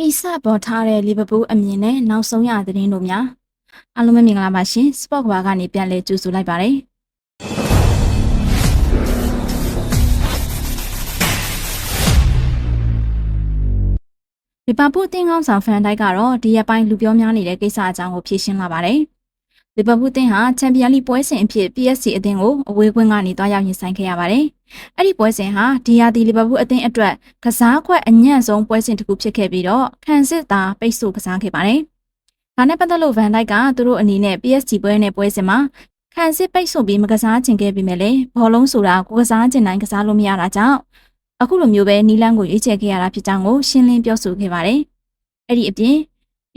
အီဆပ်ပေါ်ထားတဲ့လီဗာပူးအမြင်နဲ့နောက်ဆုံးရသတင်းတို့များအားလုံးပဲမင်္ဂလာပါရှင်စပေါ့ကဘာကနေပြန်လည်ကြိုဆိုလိုက်ပါတယ်လီဗာပူးအသင်းကောင်းဆောင်ဖန်တိုက်ကတော့ဒီရက်ပိုင်းလူပြောများနေတဲ့ကိစ္စအကြောင်းကိုဖြေရှင်းလာပါတယ် လီဗာပူးအသင်းဟာချန်ပီယံလိပွဲစဉ်အဖြစ် PSG အသင်းကိုအဝေးကွင်းကနေတွားရောက်ရင်ဆိုင်ခဲ့ရပါတယ်။အဲ့ဒီပွဲစဉ်ဟာဒီယာဒီလီဗာပူးအသင်းအတွက်ကစားခွက်အညံ့ဆုံးပွဲစဉ်တစ်ခုဖြစ်ခဲ့ပြီးတော့ခံစစ်သားပိတ်ဆို့ကစားခဲ့ပါတယ်။ဒါနဲ့ပတ်သက်လို့ဗန်ဒိုက်ကသူတို့အနေနဲ့ PSG ပွဲနဲ့ပွဲစဉ်မှာခံစစ်ပိတ်ဆို့ပြီးမကစားချင်ခဲ့ပေမဲ့လည်းဘောလုံးဆိုတာကိုကစားချင်တိုင်းကစားလို့မရတာကြောင့်အခုလိုမျိုးပဲနီလန်းကိုရွေးချယ်ခဲ့ရတာဖြစ်ကြောင်းကိုရှင်းလင်းပြောဆိုခဲ့ပါတယ်။အဲ့ဒီအပြင်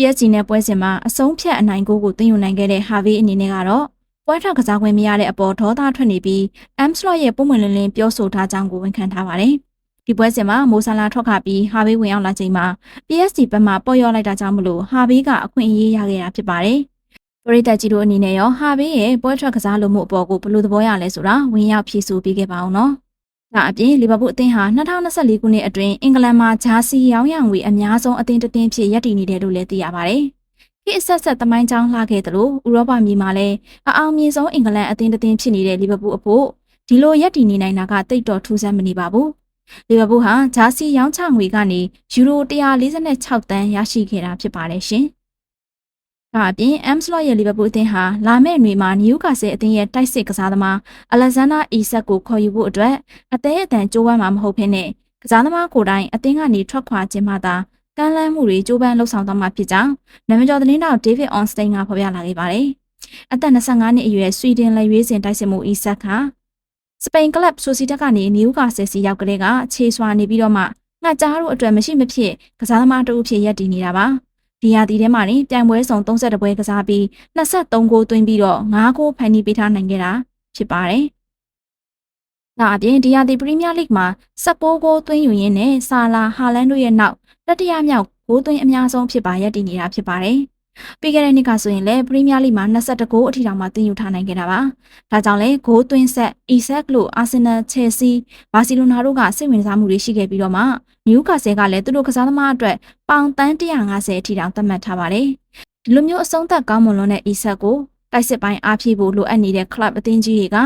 PSG နဲ့ပွဲစဉ်မှာအဆုံးဖြတ်အနိုင်ကိုကိုသွင်းယူနိုင်ခဲ့တဲ့ဟာဗီအနေနဲ့ကတော့ပွဲထောက်ကစားခွင့်မရတဲ့အပေါ်ဒေါသထွက်နေပြီး Amslot ရဲ့ပုံမှန်လင်းလင်းပြောဆိုထားကြောင်းကိုဝန်ခံထားပါတယ်။ဒီပွဲစဉ်မှာမိုဆာလာထွက်ခါပြီးဟာဗီဝင်ရောက်လာချိန်မှာ PSG ဘက်မှပေါ်ရောလိုက်တာကြောင့်မလို့ဟာဗီကအခွင့်အရေးရခဲ့တာဖြစ်ပါတယ်။ပရိသတ်ကြီးတို့အနေနဲ့ရောဟာဗီရဲ့ပွဲထွက်ကစားလို့မှုအပေါ်ကိုဘယ်လိုသဘောရလဲဆိုတာဝင်ရောက်ဖြေဆိုပေးခဲ့ပါအောင်နော်။ ဒါအပြင်လီဗာပူးအသင်းဟာ2024ခုနှစ်အတွင်းအင်္ဂလန်မှာဂျာစီရောင်းရံငွေအများဆုံးအသင်းတစ်သင်းဖြစ်ရပ်တည်နေတယ်လို့လည်းသိရပါတယ်။ခေတ်အဆက်ဆက်သမိုင်းကြောင်းလှခဲ့သလိုဥရောပမြေမှာလည်းအအောင်မြင်ဆုံးအင်္ဂလန်အသင်းတစ်သင်းဖြစ်နေတဲ့လီဗာပူးအဖို့ဒီလိုရပ်တည်နေနိုင်တာကတိတ်တော်ထူးဆန်းမနေပါဘူး။လီဗာပူးဟာဂျာစီရောင်းချငွေကနေယူရို146တန်းရရှိခဲ့တာဖြစ်ပါတယ်ရှင်။ ဒါအပြင် Amslot ရဲ့လီဗာပူးအသင်းဟာလာမယ့်ຫນွေမှာနယူကာဆယ်အသင်းရဲ့တိုက်စစ်ကစားသမားအလက်ဇန်ဒါအီဆက်ကိုခေါ်ယူဖို့အတွက်အသေးအတန်ကြိုးပမ်းမှာမဟုတ်ဘဲနဲ့ကစားသမားကိုယ်တိုင်အသင်းကနေထွက်ခွာခြင်းမှသာကမ်းလှမ်းမှုတွေကြိုးပမ်းလှုပ်ဆောင်သွားမှာဖြစ်ကြောင်းနာမည်ကျော်သတင်းတောက်ဒေးဗစ်အွန်စတိန်ကဖော်ပြလာခဲ့ပါတယ်။အသက်25နှစ်အရွယ်ဆွီဒင်လက်ရွေးစင်တိုက်စစ်မှုအီဆက်ကစပိန်ကလပ်ဆိုစီတက်ကနေနယူကာဆယ်စီရောက်ကလေးကခြေဆွာနေပြီးတော့မှငှက်ကြားတို့အတွက်မရှိမဖြစ်ကစားသမားတူဖြစ်ရပ်တည်နေတာပါ။ ဒီရာသီထဲမှာနေပြိုင်ပွဲဆောင်32ပွဲကစားပြီး23ဂိုးသွင်းပြီးတော့9ဂိုးဖန်တီးပေးထားနိုင်ခဲ့တာဖြစ်ပါတယ်။ဒါအပြင်ဒီရာသီပရီးမီးယားလိဂ်မှာ16ဂိုးသွင်းယူရင်းနဲ့ဆာလာဟာလန်တို့ရဲ့နောက်တတိယမြောက်ဂိုးသွင်းအများဆုံးဖြစ်ပါရပ်တည်နေတာဖြစ်ပါတယ်။ ပြီးခဲ့တဲ့နှစ်ကဆိုရင်လည်းပရီးမီးယားလိဂ်မှာ22ဂိုးအထိတောင်မှသွင်းယူထားနိုင်ခဲ့တာပါ။ဒါကြောင့်လည်းဂိုးသွင်းဆက်အီဆက်လို့အာဆင်နယ်ချယ်ဆီဘာစီလိုနာတို့ကစိတ်ဝင်စားမှုတွေရှိခဲ့ပြီးတော့မှနယူကာဆယ်ကလည်းသူတို့ကစားသမားအတွက်ပေါင်တန်း150အထိတောင်သတ်မှတ်ထားပါတယ်။ဒီလိုမျိုးအဆုံးသက်ကောင်းမွန်လွန်းတဲ့အီဆက်ကိုတိုက်စစ်ပိုင်းအားဖြည့်ဖို့လိုအပ်နေတဲ့ကလပ်အသင်းကြီးတွေက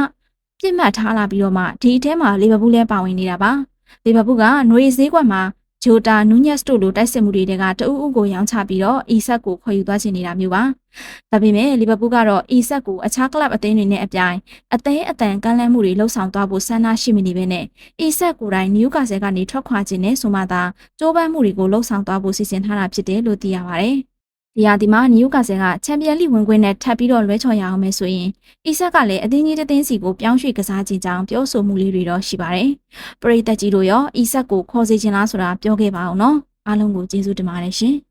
ပြစ်မှတ်ထားလာပြီးတော့မှဒီအထဲမှာလီဗာပူးလည်းပါဝင်နေတာပါ။လီဗာပူးကနွေဈေးကွက်မှာ ဂျိုတာနူးညက်စ်တို့လိုတိုက်စစ်မှုတွေကတအူးအူကိုရောင်းချပြီးတော့အီဆက်ကိုခေါ်ယူသွားချင်နေတာမျိုးပါ။ဒါပေမဲ့လီဗာပူးကတော့အီဆက်ကိုအခြားကလပ်အသင်းတွေနဲ့အပြိုင်အသေးအတန်ကမ်းလှမ်းမှုတွေလှုပ်ဆောင်သွားဖို့ဆန္ဒရှိမနေဘဲနဲ့အီဆက်ကိုယ်တိုင်နယူကာဆယ်ကနေထွက်ခွာခြင်းနဲ့ဆိုမှသာကြိုးပမ်းမှုတွေကိုလှုပ်ဆောင်သွားဖို့စီစဉ်ထားတာဖြစ်တယ်လို့သိရပါတယ်။ ဒီရာဒီမှာနယူကာဆယ်ကချန်ပီယံလိဝင်ခွင့်နဲ့ထပ်ပြီးတော့လွဲချော်ရအောင်မယ်ဆိုရင်အီဆက်ကလည်းအသင်းကြီးတစ်သင်းစီကိုပြောင်းရွှေ့ကစားခြင်းကြောင့်ပြောဆိုမှုလေးတွေတော့ရှိပါတယ်။ပရိသတ်ကြီးတို့ရောအီဆက်ကိုခေါ်စေချင်လားဆိုတာပြောခဲ့ပါအောင်နော်။အားလုံးကိုကျေးဇူးတင်ပါတယ်ရှင်။